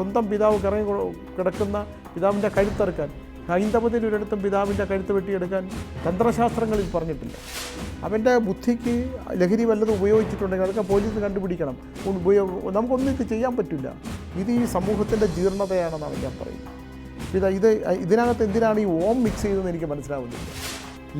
സ്വന്തം പിതാവ് കിറങ്ങി കിടക്കുന്ന പിതാവിന്റെ കഴുത്തറുക്കാൻ ഹൈന്ദവത്തിൽ ഒരിടത്തും പിതാവിന്റെ കഴുത്ത് വെട്ടിയെടുക്കാൻ തന്ത്രശാസ്ത്രങ്ങളിൽ പറഞ്ഞിട്ടില്ല. അവന്റെ ബുദ്ധിക്ക് ലഹരി വല്ലതും ഉപയോഗിച്ചിട്ടുണ്ടെങ്കിൽ അതൊക്കെ പോലീസ് കണ്ടുപിടിക്കണം. ഉപയോഗം നമുക്കൊന്നും ഇത് ചെയ്യാൻ പറ്റില്ല. ഇത് ഈ സമൂഹത്തിന്റെ ജീർണതയാണെന്നാണ് ഞാൻ പറയുന്നത്. ഇത് ഇത് ഇതിനകത്ത് എന്തിനാണ് ഈ ഓം മിക്സ് ചെയ്തതെന്ന് എനിക്ക് മനസ്സിലാവുന്നില്ല.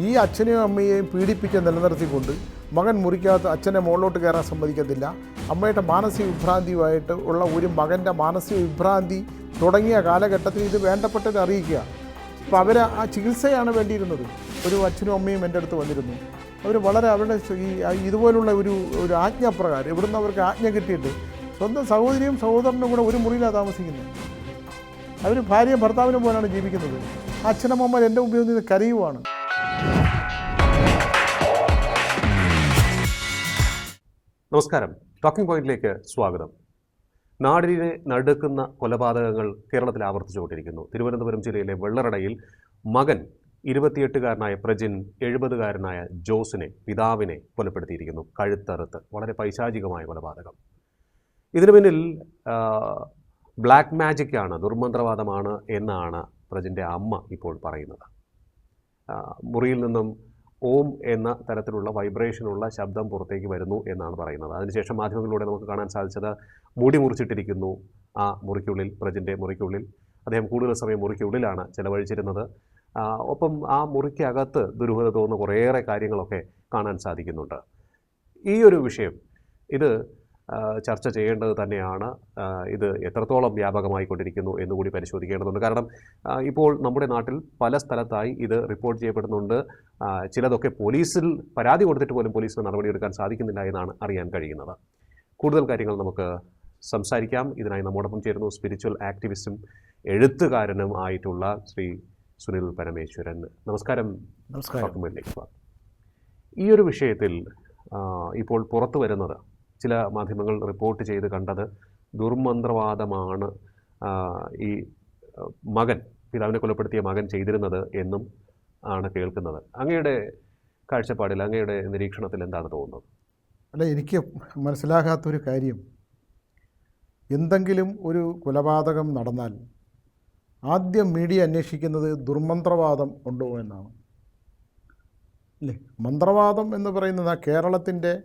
ഈ അച്ഛനെയും അമ്മയെയും പീഡിപ്പിച്ച് നിലനിർത്തിക്കൊണ്ട് മകൻ മുറിക്കകത്ത് അച്ഛനെ മുകളിലോട്ട് കയറാൻ സമ്മതിക്കത്തില്ല. അമ്മയുടെ മാനസിക വിഭ്രാന്തിയുമായിട്ട് ഉള്ള ഒരു മകന്റെ മാനസിക വിഭ്രാന്തി തുടങ്ങിയ കാലഘട്ടത്തിൽ ഇത് വേണ്ടപ്പെട്ടത് അറിയിക്കുക. അപ്പോൾ അവർ ആ ചികിത്സയാണ് വേണ്ടിയിരുന്നത്. ഒരു അച്ഛനും അമ്മയും എന്റെ അടുത്ത് വന്നിരുന്നു. അവർ വളരെ അവരുടെ ഈ ഇതുപോലുള്ള ഒരു ഒരു ആജ്ഞാപ്രകാരം ഇവിടുന്ന് അവർക്ക് ആജ്ഞ കിട്ടിയിട്ട് സ്വന്തം സഹോദരിയും സഹോദരനും കൂടെ ഒരു മുറിയിലാണ് താമസിക്കുന്നത്. അവർ ഭാര്യയും ഭർത്താവിനും പോലാണ് ജീവിക്കുന്നത്. അച്ഛനമ്മമാർ എന്റെ മുമ്പിൽ നിന്ന് കരയുവാണ്. നമസ്കാരം. ടോക്കിംഗ് പോയിന്റിലേക്ക് സ്വാഗതം. നാടിനെ നടുക്കുന്ന കൊലപാതകങ്ങൾ കേരളത്തിൽ ആവർത്തിച്ചുകൊണ്ടിരിക്കുന്നു. തിരുവനന്തപുരം ജില്ലയിലെ വെള്ളറടയിൽ മകൻ ഇരുപത്തിയെട്ടുകാരനായ പ്രജിൻ എഴുപതുകാരനായ ജോസിനെ പിതാവിനെ കൊലപ്പെടുത്തിയിരിക്കുന്നു. കഴുത്തറുത്ത്. വളരെ പൈശാചികമായ കൊലപാതകം. ഇതിനു പിന്നിൽ ബ്ലാക്ക് മാജിക്കാണ് ദുർമന്ത്രവാദമാണ് എന്നാണ് പ്രജിന്റെ അമ്മ ഇപ്പോൾ പറയുന്നത്. മുറിയിൽ നിന്നും ഓം എന്ന തരത്തിലുള്ള വൈബ്രേഷനുള്ള ശബ്ദം പുറത്തേക്ക് വരുന്നു എന്നാണ് പറയുന്നത്. അതിനുശേഷം മാധ്യമങ്ങളിലൂടെ നമുക്ക് കാണാൻ സാധിച്ചത് മുടി മുറിച്ചിട്ടിരിക്കുന്നു. ആ മുറിക്കുള്ളിൽ പ്രജിന്റെ മുറിക്കുള്ളിൽ അദ്ദേഹം കൂടുതൽ സമയം മുറിക്കുള്ളിലാണ് ചിലവഴിച്ചിരുന്നത്. ഒപ്പം ആ മുറിക്കകത്ത് ദുരൂഹത തോന്നുന്ന കുറേയേറെ കാര്യങ്ങളൊക്കെ കാണാൻ സാധിക്കുന്നുണ്ട്. ഈ ഒരു വിഷയം ഇത് ചർച്ച ചെയ്യേണ്ടത് തന്നെയാണ്. ഇത് എത്രത്തോളം വ്യാപകമായിക്കൊണ്ടിരിക്കുന്നു എന്നുകൂടി പരിശോധിക്കേണ്ടതുണ്ട്. കാരണം ഇപ്പോൾ നമ്മുടെ നാട്ടിൽ പല സ്ഥലത്തായി ഇത് റിപ്പോർട്ട് ചെയ്യപ്പെടുന്നുണ്ട്. ചിലതൊക്കെ പോലീസിൽ പരാതി കൊടുത്തിട്ട് പോലും പോലീസിന് നടപടിയെടുക്കാൻ സാധിക്കുന്നില്ല എന്നാണ് അറിയാൻ കഴിയുന്നത്. കൂടുതൽ കാര്യങ്ങൾ നമുക്ക് സംസാരിക്കാം. ഇതിനായി നമ്മോടൊപ്പം ചേരുന്നു സ്പിരിച്വൽ ആക്ടിവിസ്റ്റും എഴുത്തുകാരനും ആയിട്ടുള്ള ശ്രീ സുനിൽ പരമേശ്വരൻ. നമസ്കാരം. നമസ്കാരം. ഈ ഒരു വിഷയത്തിൽ ഇപ്പോൾ പുറത്തു വരുന്നത് ചില മാധ്യമങ്ങൾ റിപ്പോർട്ട് ചെയ്ത് കണ്ടത് ദുർമന്ത്രവാദമാണ് ഈ മകൻ പിതാവിനെ കൊലപ്പെടുത്തിയ മകൻ ചെയ്തിരുന്നത് എന്നും ആണ് കേൾക്കുന്നത്. അങ്ങയുടെ കാഴ്ചപ്പാടിൽ അങ്ങയുടെ നിരീക്ഷണത്തിൽ എന്താണ് തോന്നുന്നത്? അല്ല എനിക്ക് മനസ്സിലാകാത്തൊരു കാര്യം. എന്തെങ്കിലും ഒരു കൊലപാതകം നടന്നാൽ ആദ്യം മീഡിയ അന്വേഷിക്കുന്നത് ദുർമന്ത്രവാദം ഉണ്ടോ എന്നാണ്. അല്ലേ? മന്ത്രവാദം എന്ന് പറയുന്നത് കേരളത്തിന്റെ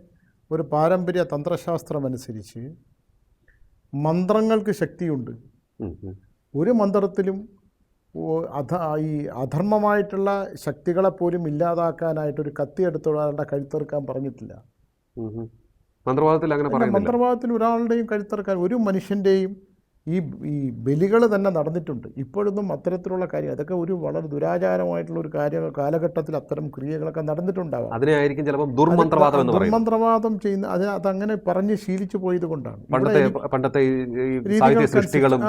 ഒരു പാരമ്പര്യ തന്ത്രശാസ്ത്രമനുസരിച്ച് മന്ത്രങ്ങൾക്ക് ശക്തിയുണ്ട്. ഒരു മന്ത്രത്തിലും അധ ഈ അധർമ്മമായിട്ടുള്ള ശക്തികളെപ്പോലും ഇല്ലാതാക്കാനായിട്ടൊരു കത്തിയെടുത്ത് ഒരാളുടെ കഴുത്തെറുക്കാൻ പറഞ്ഞിട്ടില്ല. മന്ത്രവാദത്തിൽ അങ്ങനെ മന്ത്രവാദത്തിൽ ഒരാളുടെയും കഴുത്തെറുക്കാൻ ഒരു മനുഷ്യന്റെയും ഈ ഈ ബലികൾ തന്നെ നടന്നിട്ടുണ്ട്. ഇപ്പോഴൊന്നും അത്തരത്തിലുള്ള കാര്യം അതൊക്കെ ഒരു വളരെ ദുരാചാരമായിട്ടുള്ള ഒരു കാര്യ കാലഘട്ടത്തിൽ അത്തരം ക്രിയകളൊക്കെ നടന്നിട്ടുണ്ടാവാം. അതിനായിരിക്കും ചിലപ്പോൾ ദുർമന്ത്രവാദം എന്ന് പറയും. ദുർമന്ത്രവാദം ചെയ്യുന്ന അത് അതങ്ങനെ പറഞ്ഞ് ശീലിച്ചു പോയത് കൊണ്ടാണ്. പണ്ടത്തെ പണ്ടത്തെ സാഹിത്യ സൃഷ്ടികളും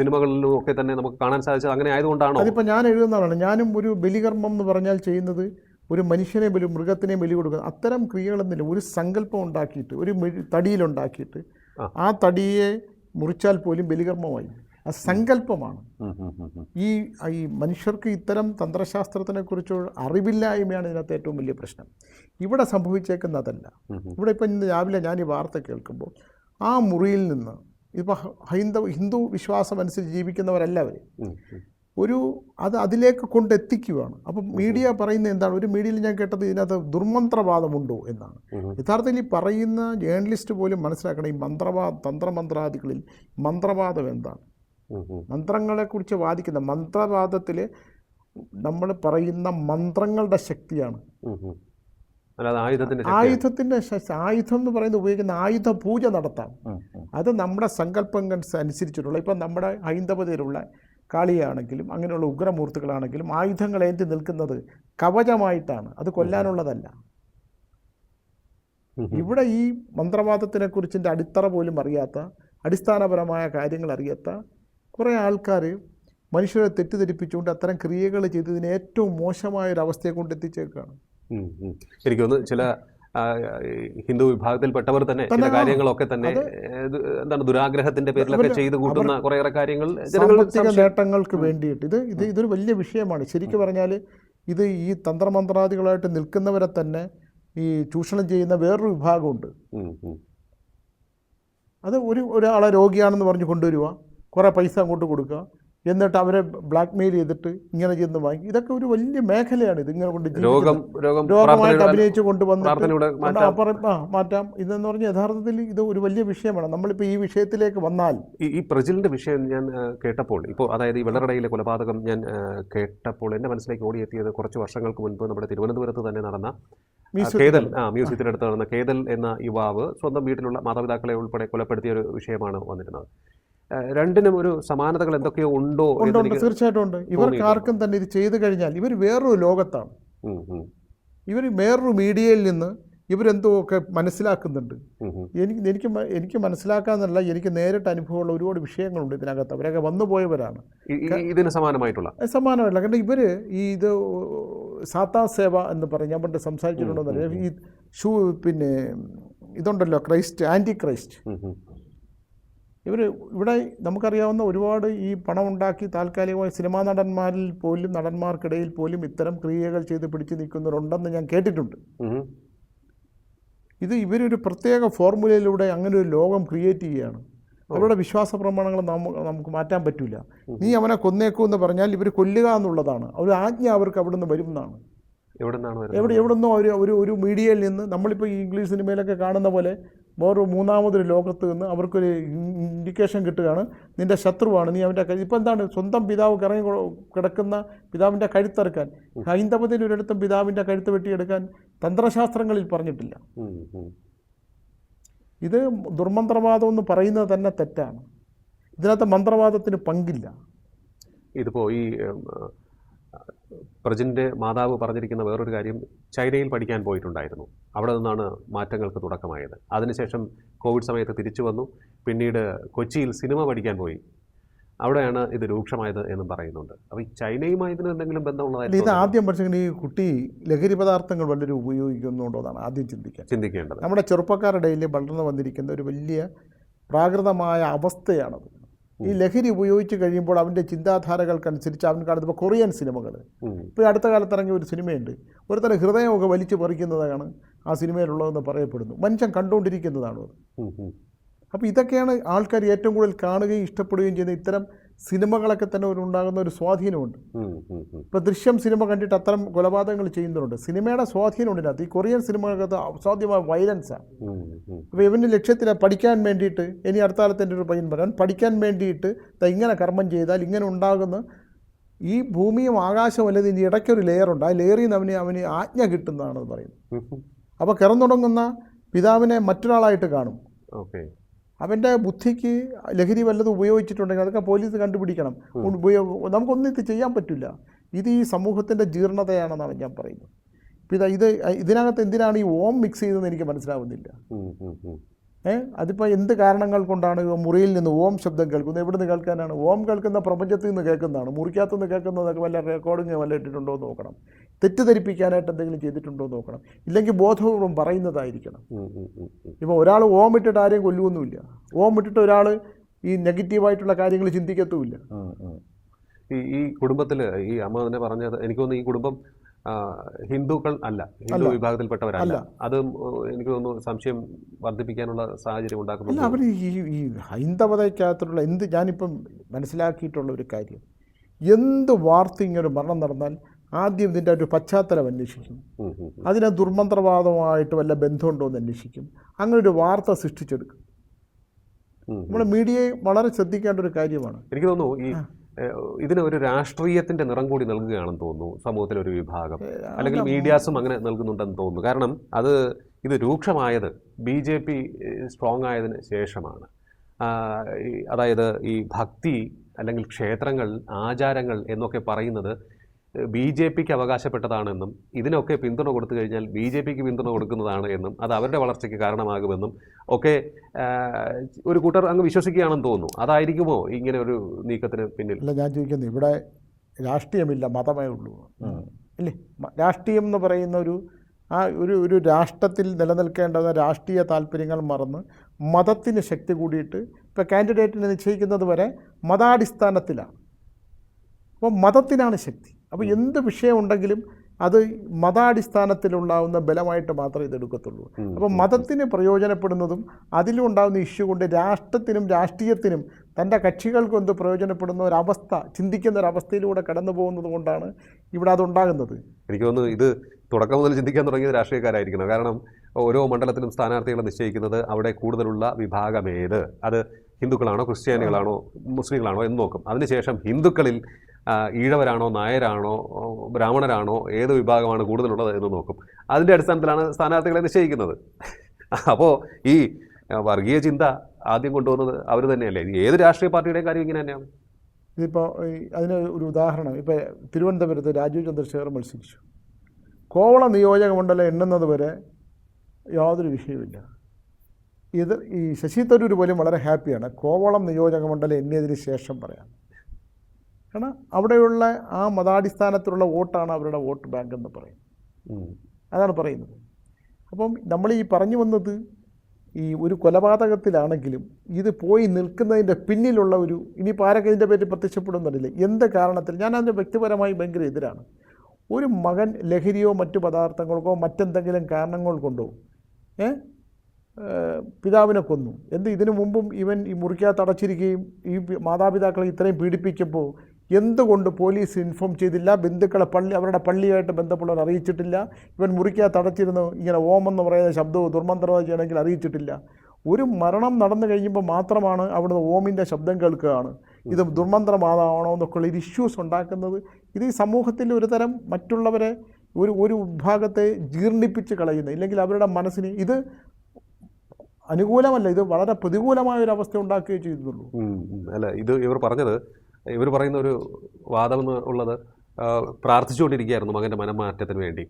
സിനിമകളിലും ഒക്കെ തന്നെ നമുക്ക് കാണാൻ സാധിച്ചത് അങ്ങനെ ആയതുകൊണ്ടാണ്? അതിപ്പോൾ ഞാൻ എഴുതുന്നതാണ് ഞാനും ഒരു ബലികർമ്മം എന്ന് പറഞ്ഞാൽ ചെയ്യുന്നത് ഒരു മനുഷ്യനെ ബലി മൃഗത്തിനെ ബലി കൊടുക്കുന്നത് അത്തരം ക്രിയകളൊന്നുമില്ല. ഒരു സങ്കല്പം ഉണ്ടാക്കിയിട്ട് ഒരു തടിയിലുണ്ടാക്കിയിട്ട്. ആ തടിയെ മുറിച്ചാൽ പോലും ബലികർമ്മമായി ആ സങ്കല്പമാണ്. ഈ ഈ മനുഷ്യർക്ക് ഇത്തരം തന്ത്രശാസ്ത്രത്തിനെക്കുറിച്ചുള്ള അറിവില്ലായ്മയാണ് ഇതിനകത്ത് ഏറ്റവും വലിയ പ്രശ്നം ഇവിടെ സംഭവിച്ചേക്കുന്നതല്ല ഉം, ഉം. ഇവിടെ ഇപ്പം ഇന്ന് രാവിലെ ഞാൻ ഈ വാർത്ത കേൾക്കുമ്പോൾ ആ മുറിയിൽ നിന്ന് ഇപ്പോൾ ഹൈന്ദവ ഹിന്ദു വിശ്വാസം അനുസരിച്ച് ജീവിക്കുന്നവരല്ല അവർ. ഒരു അത് അതിലേക്ക് കൊണ്ടെത്തിക്കുകയാണ് അപ്പം മീഡിയ പറയുന്നത് എന്താണ്? ഒരു മീഡിയയിൽ ഞാൻ കേട്ടത് ഇതിനകത്ത് ദുർമന്ത്രവാദമുണ്ടോ എന്നാണ്. യഥാർത്ഥത്തിൽ ഈ പറയുന്ന ജേർണലിസ്റ്റ് പോലും മനസ്സിലാക്കണം ഈ മന്ത്രവാദ തന്ത്രമന്ത്രാദികളിൽ മന്ത്രവാദം എന്താണ്. മന്ത്രങ്ങളെക്കുറിച്ച് വാദിക്കുന്ന മന്ത്രവാദത്തിൽ നമ്മൾ പറയുന്ന മന്ത്രങ്ങളുടെ ശക്തിയാണ്. ആയുധത്തിന്റെ ആയുധം എന്ന് പറയുന്നത് ഉപയോഗിക്കുന്ന ആയുധ പൂജ നടത്താം. അത് നമ്മുടെ സങ്കല്പങ്ങൾ അനുസരിച്ചിട്ടുള്ള ഇപ്പം നമ്മുടെ ഹൈന്ദവതയിലുള്ള കാളിയാണെങ്കിലും അങ്ങനെയുള്ള ഉഗ്രമൂർത്തികളാണെങ്കിലും ആയുധങ്ങൾ ഏന്തി നിൽക്കുന്നത് കവചമായിട്ടാണ്. അത് കൊല്ലാനുള്ളതല്ല. ഇവിടെ ഈ മന്ത്രവാദത്തിനെ കുറിച്ചിന്റെ അടിത്തറ പോലും അറിയാത്ത അടിസ്ഥാനപരമായ കാര്യങ്ങൾ അറിയാത്ത കുറേ ആൾക്കാർ മനുഷ്യരെ തെറ്റിദ്ധരിപ്പിച്ചുകൊണ്ട് അത്തരം ക്രിയകൾ ചെയ്തതിന് ഏറ്റവും മോശമായ ഒരു അവസ്ഥയെ കൊണ്ട് എത്തിച്ചേക്കാണ് തോന്നുന്നു ചില ഹിന്ദു വിഭാഗത്തിൽപ്പെട്ടവർ തന്നെ ചില കാര്യങ്ങളൊക്കെ തന്നെ എന്താണ് ദുരാഗ്രഹത്തിന്റെ പേരിലൊക്കെ ചെയ്തു കൂട്ടുന്ന കുറേയേറെ കാര്യങ്ങൾ സാമ്പത്തിക നേട്ടങ്ങൾക്ക് വേണ്ടിയിട്ട്. ഇത് ഇത് ഇതൊരു വലിയ വിഷയമാണ്. ശരിക്കും പറഞ്ഞാൽ ഇത് ഈ തന്ത്രമന്ത്രാദികളായിട്ട് നിൽക്കുന്നവരെ തന്നെ ഈ ചൂഷണം ചെയ്യുന്ന വേറൊരു വിഭാഗമുണ്ട്. അത് ഒരു ഒരാളെ രോഗിയാണെന്ന് പറഞ്ഞ് കൊണ്ടുവരിക കുറേ പൈസ അങ്ങോട്ട് കൊടുക്കുക. എന്നിട്ട് അവരെ ബ്ലാക്ക് മെയിൽ ചെയ്തിട്ട് ഇങ്ങനെ ചെന്ന് വാങ്ങി. ഇതൊക്കെ ഒരു വലിയ മേഖലയാണ് ഇത് ഇങ്ങനെ കൊണ്ട് രോഗം രോഗം രോഗമായിട്ട് അഭിനയിച്ച് അപ്പുറം ആ മാറ്റാം. ഇതെന്ന് പറഞ്ഞാൽ യഥാർത്ഥത്തിൽ ഇത് ഒരു വലിയ വിഷയമാണ്. നമ്മളിപ്പോൾ ഈ വിഷയത്തിലേക്ക് വന്നാൽ ഈ പ്രജിലിന്റെ വിഷയം ഞാൻ കേട്ടപ്പോൾ ഇപ്പോൾ അതായത് ഈ വെള്ളറടയിലെ കൊലപാതകം ഞാൻ കേട്ടപ്പോൾ എന്റെ മനസ്സിലേക്ക് ഓടിയെത്തിയത് കുറച്ച് വർഷങ്ങൾക്ക് മുൻപ് നമ്മുടെ തിരുവനന്തപുരത്ത് തന്നെ നടന്ന കേതൽ ആ മ്യൂസിയത്തിനടുത്ത് നടന്ന കേതൽ എന്ന യുവാവ് സ്വന്തം വീട്ടിലുള്ള മാതാപിതാക്കളെ ഉൾപ്പെടെ കൊലപ്പെടുത്തിയ ഒരു വിഷയമാണ് വന്നിരുന്നത്. രണ്ടിനും ഒരു സമാനതകൾ എന്തൊക്കെയോ ഉണ്ടോ ഉണ്ടോ തീർച്ചയായിട്ടും ഉണ്ട്. ഇവർക്ക് ആർക്കും തന്നെ ഇത് ചെയ്തു കഴിഞ്ഞാൽ ഇവർ വേറൊരു ലോകത്താണ്. ഇവർ വേറൊരു മീഡിയയിൽ നിന്ന് ഇവരെന്തോ ഒക്കെ മനസ്സിലാക്കുന്നുണ്ട്. എനിക്ക് എനിക്ക് എനിക്ക് മനസ്സിലാക്കാന്നല്ല എനിക്ക് നേരിട്ട് അനുഭവമുള്ള ഒരുപാട് വിഷയങ്ങളുണ്ട് ഇതിനകത്ത്. അവരൊക്കെ വന്നു പോയവരാണ്. ഇതിന് സമാനമായിട്ടുള്ള? സമാനമല്ല. കാരണം ഇവർ ഈ ഇത് സാത്താ സേവ എന്ന് പറയും. ഞാൻ പണ്ട് സംസാരിച്ചിട്ടുണ്ടോന്നറിയാം. ഈ ഷൂ പിന്നെ ഇതുണ്ടല്ലോ ക്രൈസ്റ്റ് ആന്റി ക്രൈസ്റ്റ്. ഇവർ ഇവിടെ നമുക്കറിയാവുന്ന ഒരുപാട് ഈ പണം ഉണ്ടാക്കി താൽക്കാലികമായി സിനിമാ നടന്മാരിൽ പോലും നടന്മാർക്കിടയിൽ പോലും ഇത്തരം ക്രിയകൾ ചെയ്ത് പിടിച്ചു നിൽക്കുന്നവരുണ്ടെന്ന് ഞാൻ കേട്ടിട്ടുണ്ട്. ഇത് ഇവരൊരു പ്രത്യേക ഫോർമുലയിലൂടെ അങ്ങനെ ഒരു ലോകം ക്രിയേറ്റ് ചെയ്യുകയാണ്. അവരുടെ വിശ്വാസ പ്രമാണങ്ങൾ നമുക്ക് നമുക്ക് മാറ്റാൻ പറ്റില്ല നീ അവനെ കൊന്നേക്കൂ എന്ന് പറഞ്ഞാൽ ഇവർ കൊല്ലുക എന്നുള്ളതാണ്. ഒരു ആജ്ഞ അവർക്ക് അവിടെ നിന്ന് വരുന്നതാണ് എവിടെ എവിടെ എവിടെ നിന്നോ അവർ ഒരു ഒരു മീഡിയയിൽ നിന്ന് നമ്മളിപ്പോൾ ഈ ഇംഗ്ലീഷ് സിനിമയിലൊക്കെ കാണുന്ന പോലെ വേറൊരു മൂന്നാമതൊരു ലോകത്ത് നിന്ന് അവർക്കൊരു ഇൻഡിക്കേഷൻ കിട്ടുകയാണ്. നിന്റെ ശത്രുവാണ് നീ അവന്റെ കഴു ഇപ്പം എന്താണ്? സ്വന്തം പിതാവ് കറങ്ങി കിടക്കുന്ന പിതാവിന്റെ കഴുത്തറുക്കാൻ ഹൈന്ദവത്തിൽ ഒരിടത്തും പിതാവിന്റെ കഴുത്ത് വെട്ടിയെടുക്കാൻ തന്ത്രശാസ്ത്രങ്ങളിൽ പറഞ്ഞിട്ടില്ല. ഇത് ദുർമന്ത്രവാദം എന്ന് പറയുന്നത് തന്നെ തെറ്റാണ്. ഇതിനകത്ത് മന്ത്രവാദത്തിന് പങ്കില്ല. ഇതിപ്പോൾ ഈ പ്രജിന്റെ മാതാവ് പറഞ്ഞിരിക്കുന്ന വേറൊരു കാര്യം ചൈനയിൽ പഠിക്കാൻ പോയിട്ടുണ്ടായിരുന്നു. അവിടെ നിന്നാണ് മാറ്റങ്ങൾക്ക് തുടക്കമായത്. അതിനുശേഷം കോവിഡ് സമയത്ത് തിരിച്ചു വന്നു. പിന്നീട് കൊച്ചിയിൽ സിനിമ പഠിക്കാൻ പോയി. അവിടെയാണ് ഇത് രൂക്ഷമായത് എന്നും പറയുന്നുണ്ട്. അപ്പോൾ ഈ ചൈനയുമായി ഇതിന് എന്തെങ്കിലും ബന്ധമുള്ളതായി ഇത് ആദ്യം പക്ഷേ ഈ കുട്ടി ലഹരി പദാർത്ഥങ്ങൾ വളരെ ഉപയോഗിക്കുന്നുണ്ടോ എന്നാണ് ആദ്യം ചിന്തിക്കുക ചിന്തിക്കേണ്ടത്. നമ്മുടെ ചെറുപ്പക്കാരുടെ ഇടയിൽ വളർന്നു വന്നിരിക്കുന്ന ഒരു വലിയ പ്രാകൃതമായ അവസ്ഥയാണത്. ഈ ലഹരി ഉപയോഗിച്ച് കഴിയുമ്പോൾ അവന്റെ ചിന്താധാരകൾക്കനുസരിച്ച് അവൻ കാണുന്ന കൊറിയൻ സിനിമകൾ ഇപ്പോൾ അടുത്ത കാലത്ത് ഇറങ്ങിയ ഒരു സിനിമയുണ്ട്. ഒരുതരം ഹൃദയമൊക്കെ വലിച്ചു പറിക്കുന്നതാണ് ആ സിനിമയിലുള്ളതെന്ന് പറയപ്പെടുന്നു. മനുഷ്യൻ കണ്ടുകൊണ്ടിരിക്കുന്നതാണ് അത്. അപ്പോൾ ഇതൊക്കെയാണ് ആൾക്കാർ ഏറ്റവും കൂടുതൽ കാണുകയും ഇഷ്ടപ്പെടുകയും ചെയ്യുന്ന ഇത്തരം സിനിമകളൊക്കെ തന്നെ ഒരു ഉണ്ടാകുന്ന ഒരു സ്വാധീനമുണ്ട്. ഇപ്പോൾ ദൃശ്യം സിനിമ കണ്ടിട്ട് അത്തരം കൊലപാതകങ്ങൾ ചെയ്യുന്നുണ്ട് സിനിമയുടെ സ്വാധീനമുണ്ട് ഇതിനകത്ത്. ഈ കൊറിയൻ സിനിമകൾക്കകത്ത് അസാധ്യമായ വയലൻസാണ്. അപ്പോൾ ഇവന്റെ ലക്ഷ്യത്തിൽ പഠിക്കാൻ വേണ്ടിയിട്ട് ഇനി അടുത്ത കാലത്ത് എന്റെ ഒരു പയ്യൻ പറയാൻ പഠിക്കാൻ വേണ്ടിയിട്ട് ഇങ്ങനെ കർമ്മം ചെയ്താൽ ഇങ്ങനെ ഉണ്ടാകുന്ന ഈ ഭൂമിയും ആകാശവും അല്ലാതെ ഇതിന്റെ ഇടയ്ക്കൊരു ലെയറുണ്ട് ആ ലെയറിൽ നിന്ന് അവന് അവന് ആജ്ഞ കിട്ടുന്നതാണെന്ന് പറയുന്നത്. അപ്പോൾ കിറന്നുടങ്ങുന്ന പിതാവിനെ മറ്റൊരാളായിട്ട് കാണും. ഓക്കെ. അവന്റെ ബുദ്ധിക്ക് ലഹരി വല്ലതും ഉപയോഗിച്ചിട്ടുണ്ടെങ്കിൽ അതൊക്കെ പോലീസ് കണ്ടുപിടിക്കണം. ഉപയോഗ നമുക്കൊന്നും ഇത് ചെയ്യാൻ പറ്റില്ല. ഇത് ഈ സമൂഹത്തിന്റെ ജീർണതയാണെന്നാണ് ഞാൻ പറയുന്നത്. ഇപ്പം ഇതാ ഇത് ഇതിനകത്ത് എന്തിനാണ് ഈ ഓം മിക്സ് ചെയ്തതെന്ന് എനിക്ക് മനസ്സിലാവുന്നില്ല. ഏ? അതിപ്പോൾ എന്ത് കാരണങ്ങൾ കൊണ്ടാണ് മുറിയിൽ നിന്ന് ഓം ശബ്ദം കേൾക്കുന്നത്? എവിടെ നിന്ന് കേൾക്കാനാണ്? ഓം കേൾക്കുന്ന പ്രപഞ്ചത്തിൽ നിന്ന് കേൾക്കുന്നതാണ്. മുറിക്കകത്തുനിന്ന് കേൾക്കുന്നതൊക്കെ വല്ല റെക്കോർഡിങ് വല്ല ഇട്ടിട്ടുണ്ടോ എന്ന് നോക്കണം. തെറ്റിദ്ധരിപ്പിക്കാനായിട്ട് എന്തെങ്കിലും ചെയ്തിട്ടുണ്ടോ എന്ന് നോക്കണം. ഇല്ലെങ്കിൽ ബോധപൂർവം പറയുന്നതായിരിക്കണം. ഇപ്പോൾ ഒരാൾ ഓം ഇട്ടിട്ട് ആരെയും കൊല്ലുമൊന്നുമില്ല ഓം ഇട്ടിട്ട് ഒരാൾ ഈ നെഗറ്റീവായിട്ടുള്ള കാര്യങ്ങൾ ചിന്തിക്കത്തുമില്ല. ഈ ഈ കുടുംബത്തിൽ ഈ അമ്മ തന്നെ പറഞ്ഞത് എനിക്ക് തോന്നുന്നു ഈ കുടുംബം ഹിന്ദുക്കൾ അല്ല. ഹിന്ദു വിഭാഗത്തിൽപ്പെട്ടവരല്ല. അത് എനിക്ക് തോന്നുന്നു സംശയം വർദ്ധിപ്പിക്കാനുള്ള സാഹചര്യം ഉണ്ടാക്കുന്നു അവർ ഈ ഈ ഹൈന്ദവതയ്ക്കകത്തുള്ള എന്ത് ഞാനിപ്പം മനസ്സിലാക്കിയിട്ടുള്ള ഒരു കാര്യം. എന്ത് വാർത്ത ഇങ്ങനെ മരണം നടന്നാൽ ആദ്യം ഇതിന്റെ ഒരു പശ്ചാത്തലം അന്വേഷിക്കും. അതിന് ദുർമന്ത്രവാദമായിട്ട് വല്ല ബന്ധമുണ്ടോ എന്ന് അന്വേഷിക്കും. അങ്ങനെ ഒരു വാർത്ത സൃഷ്ടിച്ചെടുക്കും. നമ്മുടെ മീഡിയയെ വളരെ ശ്രദ്ധിക്കേണ്ട ഒരു കാര്യമാണ്. എനിക്ക് തോന്നുന്നു ഈ ഇതിനൊരു ഇതിന് ഒരു രാഷ്ട്രീയത്തിന്റെ നിറം കൂടി നൽകുകയാണെന്ന് തോന്നുന്നു സമൂഹത്തിലെ ഒരു വിഭാഗം. അല്ലെങ്കിൽ മീഡിയാസും അങ്ങനെ നൽകുന്നുണ്ടെന്ന് തോന്നുന്നു. കാരണം അത് ഇത് രൂക്ഷമായത് ബി ജെ പി സ്ട്രോങ് ആയതിന് ശേഷമാണ്. അതായത് ഈ ഭക്തി അല്ലെങ്കിൽ ക്ഷേത്രങ്ങൾ ആചാരങ്ങൾ എന്നൊക്കെ പറയുന്നത് ബി ജെ പിക്ക് അവകാശപ്പെട്ടതാണെന്നും ഇതിനൊക്കെ പിന്തുണ കൊടുത്തു കഴിഞ്ഞാൽ ബി ജെ പിക്ക് പിന്തുണ കൊടുക്കുന്നതാണ് എന്നും അത് അവരുടെ വളർച്ചയ്ക്ക് കാരണമാകുമെന്നും ഒക്കെ ഒരു കൂട്ടർ അങ്ങ് വിശ്വസിക്കുകയാണെന്ന് തോന്നുന്നു. അതായിരിക്കുമോ ഇങ്ങനെ ഒരു നീക്കത്തിന് പിന്നിൽ? അല്ല ഞാൻ ചോദിക്കുന്നത് ഇവിടെ രാഷ്ട്രീയമില്ല മതമേ ഉള്ളൂ. അല്ലേ രാഷ്ട്രീയം എന്ന് പറയുന്ന ഒരു ആ ഒരു ഒരു രാഷ്ട്രത്തിൽ നിലനിൽക്കേണ്ടുന്ന രാഷ്ട്രീയ താല്പര്യങ്ങൾ മറന്ന് മതത്തിന് ശക്തി കൂടിയിട്ട് ഇപ്പോൾ കാൻഡിഡേറ്റിനെ നിശ്ചയിക്കുന്നത് വരെ മതാടിസ്ഥാനത്തിലാണ്. അപ്പോൾ മതത്തിനാണ് ശക്തി. അപ്പോൾ എന്ത് വിഷയം ഉണ്ടെങ്കിലും അത് മതാടിസ്ഥാനത്തിലുണ്ടാവുന്ന ബലമായിട്ട് മാത്രമേ ഇതെടുക്കത്തുള്ളൂ. അപ്പോൾ മതത്തിന് പ്രയോജനപ്പെടുന്നതും അതിലുണ്ടാകുന്ന ഇഷ്യൂ കൊണ്ട് രാഷ്ട്രത്തിനും രാഷ്ട്രീയത്തിനും തന്റെ കക്ഷികൾക്കും എന്ത് പ്രയോജനപ്പെടുന്ന ഒരവസ്ഥ ചിന്തിക്കുന്ന ഒരവസ്ഥയിലൂടെ കടന്നു പോകുന്നത് കൊണ്ടാണ് ഇവിടെ അതുണ്ടാകുന്നത്. എനിക്ക് തോന്നുന്നു ഇത് തുടക്കം മുതൽ ചിന്തിക്കാൻ തുടങ്ങിയത് രാഷ്ട്രീയക്കാരായിരിക്കണം. കാരണം ഓരോ മണ്ഡലത്തിലും സ്ഥാനാർത്ഥികളെ നിശ്ചയിക്കുന്നത് അവിടെ കൂടുതലുള്ള വിഭാഗമേത്? അത് ഹിന്ദുക്കളാണോ ക്രിസ്ത്യാനികളാണോ മുസ്ലിങ്ങളാണോ എന്ന് നോക്കും. അതിനുശേഷം ഹിന്ദുക്കളിൽ ഈഴവരാണോ നായരാണോ ബ്രാഹ്മണരാണോ ഏത് വിഭാഗമാണ് കൂടുതലുള്ളത് എന്ന് നോക്കും. അതിന്റെ അടിസ്ഥാനത്തിലാണ് സ്ഥാനാർത്ഥികളെ നിശ്ചയിക്കുന്നത്. അപ്പോൾ ഈ വർഗീയ ചിന്ത ആദ്യം കൊണ്ടുവന്നത് അവർ തന്നെയല്ലേ? ഏത് രാഷ്ട്രീയ പാർട്ടിയുടെയും കാര്യം ഇങ്ങനെ തന്നെയാണ്. ഇതിപ്പോൾ അതിന് ഒരു ഉദാഹരണം. ഇപ്പോൾ തിരുവനന്തപുരത്ത് രാജീവ് ചന്ദ്രശേഖർ മത്സരിച്ചു. കോവള നിയോജക മണ്ഡലം എണ്ണുന്നത് വരെ യാതൊരു വിഷയമില്ല ഇത് ഈ ശശി തരൂർ പോലും വളരെ ഹാപ്പിയാണ്. കോവളം നിയോജക മണ്ഡലം എണ്ണിയതിന് ശേഷം പറയാം. കാരണം അവിടെയുള്ള ആ മതാടിസ്ഥാനത്തിലുള്ള വോട്ടാണ് അവരുടെ വോട്ട് ബാങ്ക് എന്ന് പറയുന്നത്. അതാണ് പറയുന്നത്. അപ്പം നമ്മൾ ഈ പറഞ്ഞു വന്നത് ഈ ഒരു കൊലപാതകത്തിലാണെങ്കിലും ഇത് പോയി നിൽക്കുന്നതിന്റെ പിന്നിലുള്ള ഒരു ഇനി ആരൊക്കെ ഇതിന്റെ പേരിൽ പ്രത്യക്ഷപ്പെടുന്നില്ല എന്ത് കാരണത്തിൽ? ഞാൻ അതിന്റെ വ്യക്തിപരമായി ഭയങ്കര എതിരാണ്. ഒരു മകൻ ലഹരിയോ മറ്റു പദാർത്ഥങ്ങൾക്കോ മറ്റെന്തെങ്കിലും കാരണങ്ങൾ കൊണ്ടോ ഏ പിതാവിനെ കൊന്നു. എന്ത്? ഇതിനു മുമ്പും ഇവൻ ഈ മുറിക്കകത്ത് അടച്ചിരിക്കുകയും ഈ മാതാപിതാക്കളെ ഇത്രയും പീഡിപ്പിക്കുമ്പോൾ എന്തുകൊണ്ട് പോലീസ് ഇൻഫോം ചെയ്തില്ല? ബന്ധുക്കളെ പള്ളി അവരുടെ പള്ളിയായിട്ട് ബന്ധപ്പെട്ടവർ അറിയിച്ചിട്ടില്ല. ഇവൻ മുറിക്കകത്ത് അടച്ചിരുന്ന് ഇങ്ങനെ ഓം എന്ന് പറയുന്ന ശബ്ദവും ദുർമന്ത്രവാദിയാണെങ്കിൽ അറിയിച്ചിട്ടില്ല. ഒരു മരണം നടന്നു കഴിയുമ്പോൾ മാത്രമാണ് അവിടുന്ന് ഓമിന്റെ ശബ്ദം കേൾക്കുകയാണ്. ഇത് ദുർമന്ത്രമാതാവണോ എന്നൊക്കെയുള്ള ഒരു ഇഷ്യൂസ് ഉണ്ടാക്കുന്നത്. ഇത് ഈ സമൂഹത്തിൽ ഒരു തരം മറ്റുള്ളവരെ ഒരു ഒരു വിഭാഗത്തെ ജീർണിപ്പിച്ച് കളയുന്ന ഇല്ലെങ്കിൽ അവരുടെ മനസ്സിന് ഇത് അനുകൂലമല്ല ഇത് വളരെ പ്രതികൂലമായ ഒരു അവസ്ഥ ഉണ്ടാക്കുകയേ ചെയ്തുള്ളൂ. അല്ല ഇത് ഇവർ പറഞ്ഞത് ഇവർ പറയുന്ന ഒരു വാദം എന്ന് ഉള്ളത് പ്രാർത്ഥിച്ചുകൊണ്ടിരിക്കുകയായിരുന്നു മകന്റെ മനംമാറ്റത്തിന് വേണ്ടി.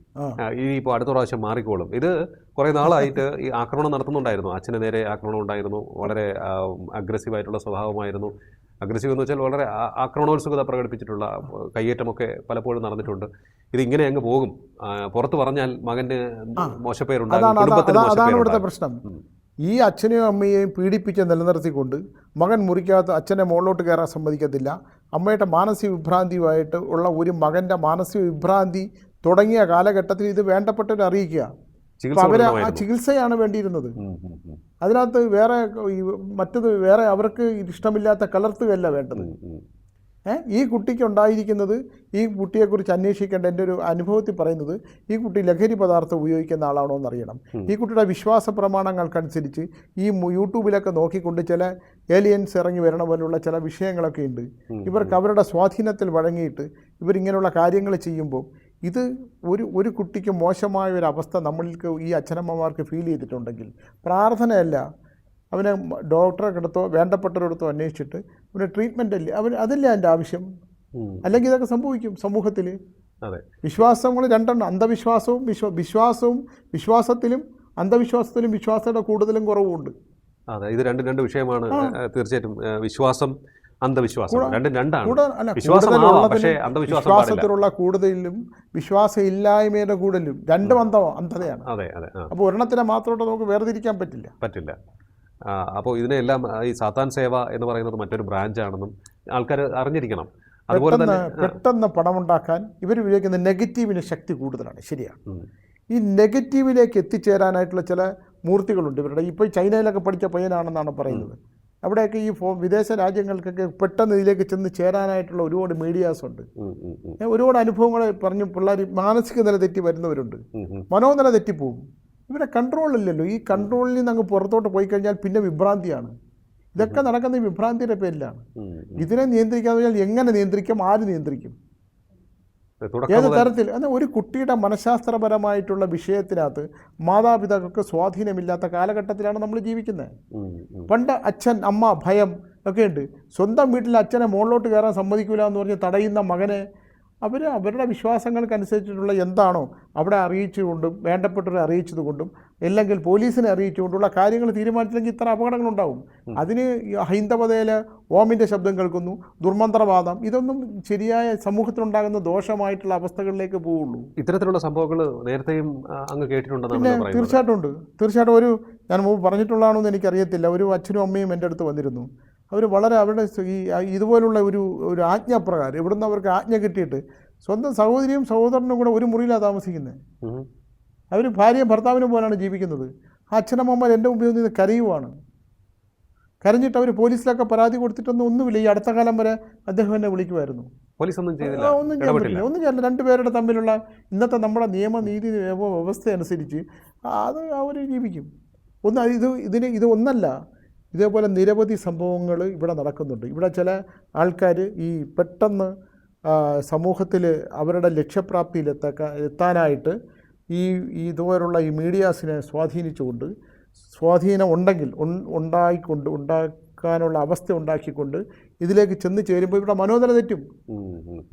ഈ ഇപ്പോൾ അടുത്ത പ്രാവശ്യം മാറിക്കോളും. ഇത് കുറേ നാളായിട്ട് ഈ ആക്രമണം നടത്തുന്നുണ്ടായിരുന്നു. അച്ഛന് നേരെ ആക്രമണം ഉണ്ടായിരുന്നു. വളരെ അഗ്രസീവായിട്ടുള്ള സ്വഭാവമായിരുന്നു. അഗ്രസീവ് എന്ന് വെച്ചാൽ വളരെ ആക്രമണോത്സുകത പ്രകടിപ്പിച്ചിട്ടുള്ള കയ്യേറ്റമൊക്കെ പലപ്പോഴും നടന്നിട്ടുണ്ട്. ഇത് ഇങ്ങനെ അങ്ങ് പോകും. പുറത്തു പറഞ്ഞാൽ മകന് മോശപ്പേരുണ്ടാകും. കുടുംബത്തിന് മോശപ്പേരുണ്ടാകും. ഈ അച്ഛനെയും അമ്മയെയും പീഡിപ്പിച്ച് നിലനിർത്തിക്കൊണ്ട് മകൻ മുറിക്കാത്ത അച്ഛനെ മുകളിലോട്ട് കയറാൻ സമ്മതിക്കത്തില്ല. അമ്മയുടെ മാനസിക വിഭ്രാന്തിയുമായിട്ട് ഉള്ള ഒരു മകന്റെ മാനസിക വിഭ്രാന്തി തുടങ്ങിയ കാലഘട്ടത്തിൽ ഇത് വേണ്ടപ്പെട്ടവരെ അറിയിക്കുക. അവർ ആ ചികിത്സയാണ് വേണ്ടിയിരുന്നത്. അതിനകത്ത് വേറെ മറ്റത് വേറെ അവർക്ക് ഇഷ്ടമില്ലാത്ത കലർത്തുകയല്ല വേണ്ടത്. ഈ കുട്ടിക്കുണ്ടായിരിക്കുന്നത് ഈ കുട്ടിയെക്കുറിച്ച് അന്വേഷിക്കേണ്ട എന്റെ ഒരു അനുഭവത്തിൽ പറയുന്നത് ഈ കുട്ടി ലഹരി പദാർത്ഥം ഉപയോഗിക്കുന്ന ആളാണോ എന്നറിയണം. ഈ കുട്ടിയുടെ വിശ്വാസ പ്രമാണങ്ങൾക്കനുസരിച്ച് ഈ യൂട്യൂബിലൊക്കെ നോക്കിക്കൊണ്ട് ചില ഏലിയൻസ് ഇറങ്ങി വരണ പോലുള്ള ചില വിഷയങ്ങളൊക്കെ ഉണ്ട്. ഇവർക്ക് അവരുടെ സ്വാധീനത്തിൽ വഴങ്ങിയിട്ട് ഇവരിങ്ങനെയുള്ള കാര്യങ്ങൾ ചെയ്യുമ്പോൾ ഇത് ഒരു ഒരു കുട്ടിക്ക് മോശമായ ഒരു അവസ്ഥ നമ്മൾക്ക് ഈ അച്ഛനമ്മമാർക്ക് ഫീൽ ചെയ്തിട്ടുണ്ടെങ്കിൽ പ്രാർത്ഥനയല്ല. അവനെ ഡോക്ടറെ അടുത്തോ വേണ്ടപ്പെട്ടവരടുത്തോ അന്വേഷിച്ചിട്ട് അവന് ട്രീറ്റ്മെന്റ് അല്ലേ അവൻ അതല്ലേ അതിന്റെ ആവശ്യം? അല്ലെങ്കിൽ ഇതൊക്കെ സംഭവിക്കും സമൂഹത്തിൽ. അതെ. വിശ്വാസങ്ങൾ രണ്ടെണ്ണം. അന്ധവിശ്വാസവും വിശ്വ വിശ്വാസവും വിശ്വാസത്തിലും അന്ധവിശ്വാസത്തിലും വിശ്വാസയുടെ കൂടുതലും കുറവുമുണ്ട്. അതെ. ഇത് രണ്ടും രണ്ട് വിഷയമാണ്. തീർച്ചയായിട്ടും വിശ്വാസം അന്ധവിശ്വാസം. രണ്ടും രണ്ടാണ്. വിശ്വാസത്തിലുള്ള കൂടുതലും വിശ്വാസമില്ലായ്മയുടെ കൂടുതലും രണ്ടും അന്ധ അന്ധതയാണ്. അതെ അതെ അപ്പോൾ ഒരെണ്ണത്തിനെ മാത്രമായിട്ട് നമുക്ക് വേർതിരിക്കാൻ പറ്റില്ല. പറ്റില്ല. അപ്പോൾ ഇതിനെല്ലാം ഈ സാത്താൻ സേവ എന്ന് പറയുന്നത് മറ്റൊരു ബ്രാഞ്ചാണെന്നും ആൾക്കാർ അറിഞ്ഞിരിക്കണം. അതുപോലെ തന്നെ പെട്ടെന്ന് പണമുണ്ടാക്കാൻ ഇവർ ഉപയോഗിക്കുന്ന നെഗറ്റീവിന് ശക്തി കൂടുതലാണ്. ശരിയാണ്. ഈ നെഗറ്റീവിലേക്ക് എത്തിച്ചേരാനായിട്ടുള്ള ചില മൂർത്തികളുണ്ട് ഇവരുടെ. ഇപ്പോൾ ചൈനയിലൊക്കെ പഠിച്ച പയ്യനാണെന്നാണ് പറയുന്നത്. അവിടെയൊക്കെ ഈ ഫോ വിദേശ രാജ്യങ്ങൾക്കൊക്കെ പെട്ടെന്ന് ഇതിലേക്ക് ചെന്ന് ചേരാനായിട്ടുള്ള ഒരുപാട് മീഡിയാസ് ഉണ്ട്. ഒരുപാട് അനുഭവങ്ങൾ പറഞ്ഞു പിള്ളേർ മാനസിക നില തെറ്റി വരുന്നവരുണ്ട്. മനോനില തെറ്റിപ്പോവും ഇവിടെ കൺട്രോളില്ലല്ലോ ഈ കൺട്രോളിൽ നിന്ന് അങ്ങ് പുറത്തോട്ട് പോയി കഴിഞ്ഞാൽ പിന്നെ വിഭ്രാന്തിയാണ്. ഇതൊക്കെ നടക്കുന്ന വിഭ്രാന്തിയുടെ പേരിലാണ്. ഇതിനെ നിയന്ത്രിക്കാന്ന് പറഞ്ഞാൽ എങ്ങനെ നിയന്ത്രിക്കും? ആര് നിയന്ത്രിക്കും? ഏത് തരത്തിൽ? എന്നാൽ ഒരു കുട്ടിയുടെ മനഃശാസ്ത്രപരമായിട്ടുള്ള വിഷയത്തിനകത്ത് മാതാപിതാക്കൾക്ക് സ്വാധീനമില്ലാത്ത കാലഘട്ടത്തിലാണ് നമ്മൾ ജീവിക്കുന്നത്. പണ്ട് അച്ഛൻ അമ്മ ഭയം ഒക്കെ ഉണ്ട്. സ്വന്തം വീട്ടിൽ അച്ഛനെ മുകളിലോട്ട് കയറാൻ സമ്മതിക്കില്ല എന്ന് പറഞ്ഞ് തടയുന്ന മകനെ അവർ അവരുടെ വിശ്വാസങ്ങൾക്കനുസരിച്ചിട്ടുള്ള എന്താണോ അവിടെ അറിയിച്ചുകൊണ്ടും വേണ്ടപ്പെട്ടവരെ അറിയിച്ചതുകൊണ്ടും അല്ലെങ്കിൽ പോലീസിനെ അറിയിച്ചുകൊണ്ടുള്ള കാര്യങ്ങൾ തീരുമാനിച്ചില്ലെങ്കിൽ ഇത്ര അപകടങ്ങളുണ്ടാവും. അതിന് ഹൈന്ദവതയിൽ ഓമിന്റെ ശബ്ദം കേൾക്കുന്നു ദുർമന്ത്രവാദം ഇതൊന്നും ശരിയായ സമൂഹത്തിലുണ്ടാകുന്ന ദോഷമായിട്ടുള്ള അവസ്ഥകളിലേക്ക് പോവുള്ളൂ. ഇത്തരത്തിലുള്ള സംഭവങ്ങൾ നേരത്തെയും അങ്ങ് കേട്ടിട്ടുണ്ടെന്ന് തീർച്ചയായിട്ടും ഉണ്ട്. തീർച്ചയായിട്ടും ഒരു ഞാൻ മുമ്പ് പറഞ്ഞിട്ടുള്ളതാണോ എന്ന് എനിക്കറിയത്തില്ല. ഒരു അച്ഛനും അമ്മയും എന്റെ അടുത്ത് വന്നിരുന്നു. അവർ വളരെ അവരുടെ ഈ ഇതുപോലുള്ള ഒരു ഒരു ആജ്ഞാപ്രകാരം ഇവിടുന്ന് അവർക്ക് ആജ്ഞ കിട്ടിയിട്ട് സ്വന്തം സഹോദരിയും സഹോദരനും കൂടെ ഒരു മുറിയിലാണ് താമസിക്കുന്നത്. അവർ ഭാര്യയും ഭർത്താവിനും പോലാണ് ജീവിക്കുന്നത്. അച്ഛനമ്മമാർ എന്റെ മുമ്പിൽ നിന്ന് കരയുവാണ്. കരഞ്ഞിട്ട് അവർ പോലീസിലൊക്കെ പരാതി കൊടുത്തിട്ടൊന്നും ഒന്നുമില്ല. ഈ അടുത്ത കാലം വരെ അദ്ദേഹം എന്നെ വിളിക്കുമായിരുന്നു. പോലീസ് ഒന്നും ചെയ്തില്ല. ഒന്നും പേരുടെ ഒന്നും ചെയ്യാൻ രണ്ടുപേരുടെ തമ്മിലുള്ള ഇന്നത്തെ നമ്മുടെ നിയമനീതി വ്യവ- വ്യവസ്ഥ അനുസരിച്ച് അത് അവർ ജീവിക്കും. ഒന്ന് ഇത് ഇതിന് ഇത് ഒന്നല്ല. ഇതേപോലെ നിരവധി സംഭവങ്ങൾ ഇവിടെ നടക്കുന്നുണ്ട്. ഇവിടെ ചില ആൾക്കാർ ഈ പെട്ടെന്ന് സമൂഹത്തിൽ അവരുടെ ലക്ഷ്യപ്രാപ്തിയിലെത്തക്ക എത്താനായിട്ട് ഈ ഇതുപോലുള്ള ഈ മീഡിയാസിനെ സ്വാധീനിച്ചുകൊണ്ട് സ്വാധീനം ഉണ്ടെങ്കിൽ ഉണ്ടായിക്കൊണ്ട് ഉണ്ടാക്കാനുള്ള അവസ്ഥ ഉണ്ടാക്കിക്കൊണ്ട് ഇതിലേക്ക് ചെന്ന് ചേരുമ്പോൾ ഇവിടെ മനോനില തെറ്റും.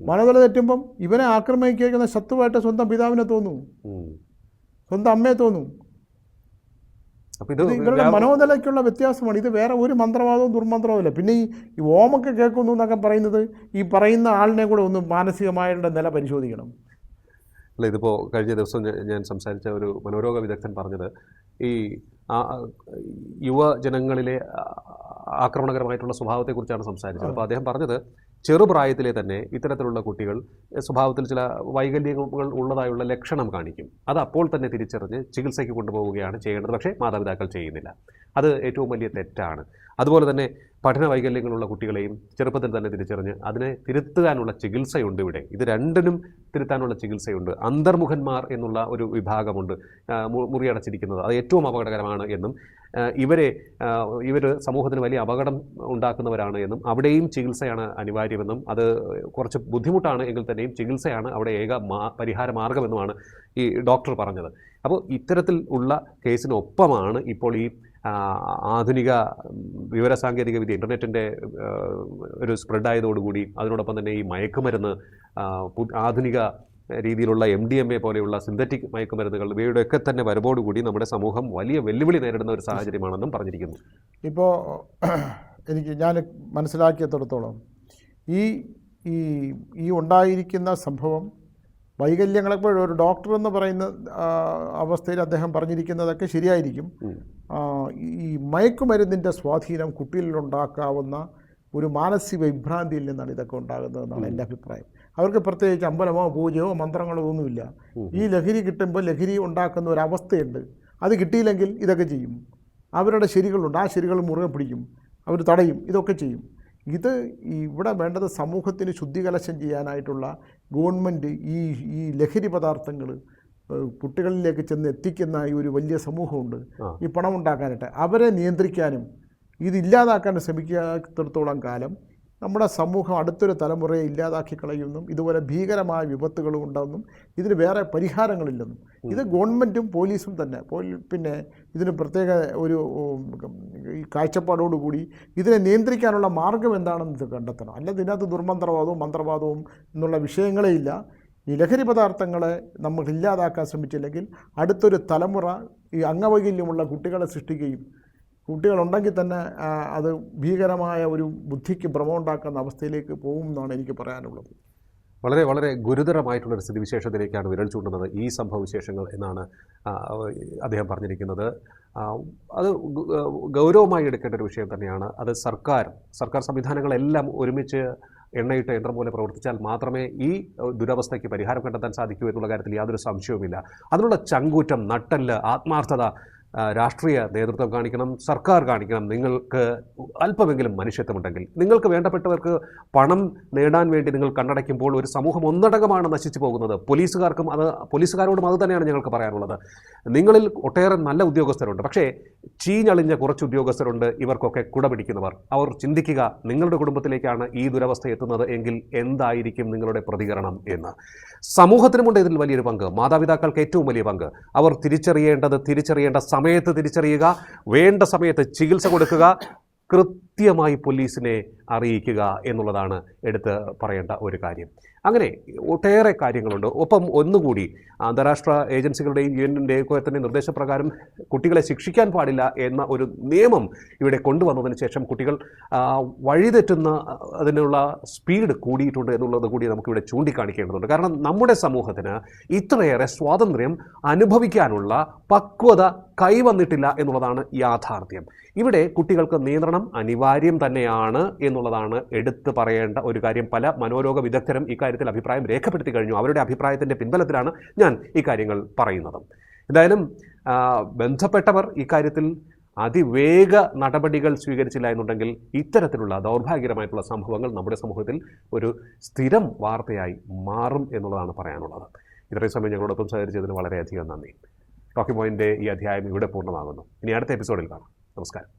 മനോനില തെറ്റുമ്പം ഇവനെ ആക്രമിക്കുന്ന ശത്രുവായിട്ട് സ്വന്തം പിതാവിനെ തോന്നും. സ്വന്തം അമ്മയെ തോന്നും. ഇത് ഇത് ഇവരുടെ മനോനിലയ്ക്കുള്ള വ്യത്യാസമാണ്. ഇത് വേറെ ഒരു മന്ത്രവാദവും ദുർമന്ത്രവും ഇല്ല പിന്നെ ഈ ഓമൊക്കെ കേൾക്കുന്നു എന്നൊക്കെ പറയുന്നത് ഈ പറയുന്ന ആളിനെ കൂടെ ഒന്ന് മാനസികമായിട്ട് നില പരിശോധിക്കണം. അല്ല ഇതിപ്പോൾ കഴിഞ്ഞ ദിവസം ഞാൻ- സംസാരിച്ച ഒരു മനോരോഗ വിദഗ്ധൻ പറഞ്ഞത് ഈ യുവജനങ്ങളിലെ ആക്രമണകരമായിട്ടുള്ള സ്വഭാവത്തെക്കുറിച്ചാണ് സംസാരിച്ചത്. അപ്പോൾ അദ്ദേഹം പറഞ്ഞത് ചെറുപ്രായത്തിലെ തന്നെ ഇത്തരത്തിലുള്ള കുട്ടികൾ സ്വഭാവത്തിൽ ചില വൈകല്യങ്ങൾ ഉള്ളതായുള്ള ലക്ഷണം കാണിക്കും. അത് അപ്പോൾ തന്നെ തിരിച്ചറിഞ്ഞ് ചികിത്സയ്ക്ക് കൊണ്ടുപോവുകയാണ് ചെയ്യേണ്ടത്. പക്ഷേ മാതാപിതാക്കൾ ചെയ്യുന്നില്ല. അത് ഏറ്റവും വലിയ തെറ്റാണ്. അതുപോലെ തന്നെ പഠന വൈകല്യങ്ങളുള്ള കുട്ടികളെയും ചെറുപ്പത്തിൽ തന്നെ തിരിച്ചറിഞ്ഞ് അതിനെ തിരുത്താനുള്ള ചികിത്സയുണ്ട് ഇവിടെ. ഇത് രണ്ടിനും തിരുത്താനുള്ള ചികിത്സയുണ്ട്. അന്തർമുഖന്മാർ എന്നുള്ള ഒരു വിഭാഗമുണ്ട് മുറിയടച്ചിരിക്കുന്നത്. അത് ഏറ്റവും അപകടകരമാണ് എന്നും ഇവരെ ഇവർ സമൂഹത്തിന് വലിയ അപകടം ഉണ്ടാക്കുന്നവരാണ് എന്നും അവിടെയും ചികിത്സയാണ് അനിവാര്യമെന്നും അത് കുറച്ച് ബുദ്ധിമുട്ടാണ് എങ്കിൽ തന്നെയും ചികിത്സയാണ് അവിടെ ഏക മാ പരിഹാര മാർഗമെന്നുമാണ് ഈ ഡോക്ടർ പറഞ്ഞത്. അപ്പോൾ ഇത്തരത്തിൽ ഉള്ള കേസിനൊപ്പമാണ് ഇപ്പോൾ ഈ ആധുനിക വിവരസാങ്കേതിക വിദ്യ ഇന്റർനെറ്റിന്റെ ഒരു സ്പ്രെഡായതോടുകൂടി അതിനോടൊപ്പം തന്നെ ഈ മയക്കുമരുന്ന് ആധുനിക രീതിയിലുള്ള എം ഡി എം എ പോലെയുള്ള സിന്തറ്റിക് മയക്കുമരുന്നുകൾ ഇവയുടെയൊക്കെ തന്നെ വരവോടുകൂടി നമ്മുടെ സമൂഹം വലിയ വെല്ലുവിളി നേരിടുന്ന ഒരു സാഹചര്യമാണെന്നും പറഞ്ഞിരിക്കുന്നു. ഇപ്പോൾ എനിക്ക് ഞാൻ മനസ്സിലാക്കിയത്രത്തോളം ഈ ഈ ഈ ഉണ്ടായിരിക്കുന്ന സംഭവം വൈകല്യങ്ങളെപ്പോഴും ഒരു ഡോക്ടർ എന്ന് പറയുന്ന അവസ്ഥയിൽ അദ്ദേഹം പറഞ്ഞിരിക്കുന്നതൊക്കെ ശരിയായിരിക്കും. ഈ മയക്കുമരുന്നിന്റെ സ്വാധീനം കുട്ടികളിലുണ്ടാക്കാവുന്ന ഒരു മാനസിക വിഭ്രാന്തിയിൽ നിന്നാണ് ഇതൊക്കെ ഉണ്ടാകുന്നതെന്നാണ് എന്റെ അഭിപ്രായം. അവർക്ക് പ്രത്യേകിച്ച് അമ്പലമോ പൂജയോ മന്ത്രങ്ങളോ ഒന്നുമില്ല. ഈ ലഹരി കിട്ടുമ്പോൾ ലഹരി ഉണ്ടാക്കുന്ന ഒരു അവസ്ഥയുണ്ട്. അത് കിട്ടിയില്ലെങ്കിൽ ഇതൊക്കെ ചെയ്യും. അവരുടെ ശരികളുണ്ട്. ആ ശരികൾ മുറുകെ പിടിക്കും. അവർ തടയും. ഇതൊക്കെ ചെയ്യും. ഇത് ഇവിടെ വേണ്ടത് സമൂഹത്തിന് ശുദ്ധികലശം ചെയ്യാനായിട്ടുള്ള ഗവൺമെന്റ് ഈ ഈ ലഹരി പദാർത്ഥങ്ങൾ കുട്ടികളിലേക്ക് ചെന്ന് എത്തിക്കുന്ന ഈ ഒരു വലിയ സമൂഹമുണ്ട്. ഈ പണം ഉണ്ടാക്കാനായിട്ട് അവരെ നിയന്ത്രിക്കാനും ഇത് ഇല്ലാതാക്കാൻ ശ്രമിക്കാത്തിടത്തോളം കാലം നമ്മുടെ സമൂഹം അടുത്തൊരു തലമുറയെ ഇല്ലാതാക്കി കളയുമെന്നും ഇതുപോലെ ഭീകരമായ വിപത്തുകളും ഉണ്ടാകുന്നും ഇതിന് വേറെ പരിഹാരങ്ങളില്ലെന്നും. ഇത് ഗവൺമെന്റും പോലീസും തന്നെ. പിന്നെ ഇതിന് പ്രത്യേക ഒരു കാഴ്ചപ്പാടോടുകൂടി ഇതിനെ നിയന്ത്രിക്കാനുള്ള മാർഗം എന്താണെന്ന് ഇത് കണ്ടെത്തണം. അല്ലാതെ ഇതിനകത്ത് ദുർമന്ത്രവാദവും മന്ത്രവാദവും എന്നുള്ള വിഷയങ്ങളേ ഇല്ല. ഈ ലഹരി പദാർത്ഥങ്ങളെ നമ്മൾ ഇല്ലാതാക്കാൻ ശ്രമിച്ചില്ലെങ്കിൽ അടുത്തൊരു തലമുറ ഈ അംഗവൈകല്യമുള്ള കുട്ടികളെ സൃഷ്ടിക്കുകയും കുട്ടികളുണ്ടെങ്കിൽ തന്നെ അത് ഭീകരമായ ഒരു ബുദ്ധിക്ക് ഭ്രമം ഉണ്ടാക്കുന്ന അവസ്ഥയിലേക്ക് പോകും എന്നാണ് എനിക്ക് പറയാനുള്ളത്. വളരെ വളരെ ഗുരുതരമായിട്ടുള്ളൊരു സ്ഥിതിവിശേഷത്തിലേക്കാണ് വിരൽ ചൂണ്ടുന്നത് ഈ സംഭവവിശേഷങ്ങൾ എന്നാണ് അദ്ദേഹം പറഞ്ഞിരിക്കുന്നത്. അത് ഗൗരവമായി എടുക്കേണ്ട ഒരു വിഷയം തന്നെയാണ്. അത് സർക്കാർ സർക്കാർ സംവിധാനങ്ങളെല്ലാം ഒരുമിച്ച് എണ്ണയിട്ട് യന്ത്രം പോലെ പ്രവർത്തിച്ചാൽ മാത്രമേ ഈ ദുരവസ്ഥയ്ക്ക് പരിഹാരം കണ്ടെത്താൻ സാധിക്കൂ എന്നുള്ള കാര്യത്തിൽ യാതൊരു സംശയവുമില്ല. അതിനുള്ള ചങ്കൂറ്റം നട്ടൽ ആത്മാർത്ഥത രാഷ്ട്രീയ നേതൃത്വം കാണിക്കണം സർക്കാർ കാണിക്കണം. നിങ്ങൾക്ക് അല്പമെങ്കിലും മനുഷ്യത്വമുണ്ടെങ്കിൽ. നിങ്ങൾക്ക് വേണ്ടപ്പെട്ടവർക്ക് പണം നേടാൻ വേണ്ടി നിങ്ങൾ കണ്ണടയ്ക്കുമ്പോൾ ഒരു സമൂഹം ഒന്നടങ്കമാണ് നശിച്ചു പോകുന്നത്. പോലീസുകാർക്കും അത് പോലീസുകാരോടും അത് തന്നെയാണ് ഞങ്ങൾക്ക് പറയാനുള്ളത്. നിങ്ങളിൽ ഒട്ടേറെ നല്ല ഉദ്യോഗസ്ഥരുണ്ട്. പക്ഷേ ചീഞ്ഞളിഞ്ഞ കുറച്ച് ഉദ്യോഗസ്ഥരുണ്ട്. ഇവർക്കൊക്കെ കുടപിടിക്കുന്നവർ. അവർ ചിന്തിക്കുക നിങ്ങളുടെ കുടുംബത്തിലേക്കാണ് ഈ ദുരവസ്ഥ എത്തുന്നത് എങ്കിൽ എന്തായിരിക്കും നിങ്ങളുടെ പ്രതികരണം എന്ന്. സമൂഹത്തിനുമുണ്ട് ഇതിൽ വലിയൊരു പങ്ക്. മാതാപിതാക്കൾക്ക് ഏറ്റവും വലിയ പങ്ക്. അവർ തിരിച്ചറിയേണ്ടത് തിരിച്ചറിയേണ്ട സമയത്ത് തിരിച്ചറിയുക വേണ്ട സമയത്ത് ചികിത്സ കൊടുക്കുക കൃത്യമായി പോലീസിനെ അറിയിക്കുക എന്നുള്ളതാണ് എടുത്ത് പറയേണ്ട ഒരു കാര്യം. അങ്ങനെ ഒട്ടേറെ കാര്യങ്ങളുണ്ട്. ഒപ്പം ഒന്നുകൂടി അന്താരാഷ്ട്ര ഏജൻസികളുടെയും യു എന്നിന്റെയും ഒക്കെ തന്നെ നിർദ്ദേശപ്രകാരം കുട്ടികളെ ശിക്ഷിക്കാൻ പാടില്ല എന്ന ഒരു നിയമം ഇവിടെ കൊണ്ടുവന്നതിന് ശേഷം കുട്ടികൾ വഴിതെറ്റുന്ന അതിനുള്ള സ്പീഡ് കൂടിയിട്ടുണ്ട് എന്നുള്ളത് കൂടി നമുക്കിവിടെ ചൂണ്ടിക്കാണിക്കേണ്ടതുണ്ട്. കാരണം നമ്മുടെ സമൂഹത്തിന് ഇത്രയേറെ സ്വാതന്ത്ര്യം അനുഭവിക്കാനുള്ള പക്വത കൈവന്നിട്ടില്ല എന്നുള്ളതാണ് യാഥാർത്ഥ്യം. ഇവിടെ കുട്ടികൾക്ക് നിയന്ത്രണം അനിവാര്യം തന്നെയാണ് എന്നുള്ളതാണ് എടുത്തു പറയേണ്ട ഒരു കാര്യം. പല മനോരോഗ വിദഗ്ധരും ഇക്കാര്യത്തിൽ അഭിപ്രായം രേഖപ്പെടുത്തി കഴിഞ്ഞു. അവരുടെ അഭിപ്രായത്തിന്റെ പിൻബലത്തിലാണ് ഞാൻ ഈ കാര്യങ്ങൾ പറയുന്നത്. എന്തായാലും ബന്ധപ്പെട്ടവർ ഇക്കാര്യത്തിൽ അതിവേഗ നടപടികൾ സ്വീകരിച്ചില്ല എന്നുണ്ടെങ്കിൽ ഇത്തരത്തിലുള്ള ദൗർഭാഗ്യകരമായിട്ടുള്ള സംഭവങ്ങൾ നമ്മുടെ സമൂഹത്തിൽ ഒരു സ്ഥിരം വാർത്തയായി മാറും എന്നുള്ളതാണ് പറയാനുള്ളത്. ഇത്രയും സമയം ഞങ്ങളോടൊപ്പം സഹകരിച്ചതിന് വളരെയധികം നന്ദി. ടോക്കി പോയിന്റെ ഈ അധ്യായം ഇവിടെ പൂർണമാകുന്നു. ഇനി അടുത്ത എപ്പിസോഡിൽ കാണാം. നമസ്കാരം.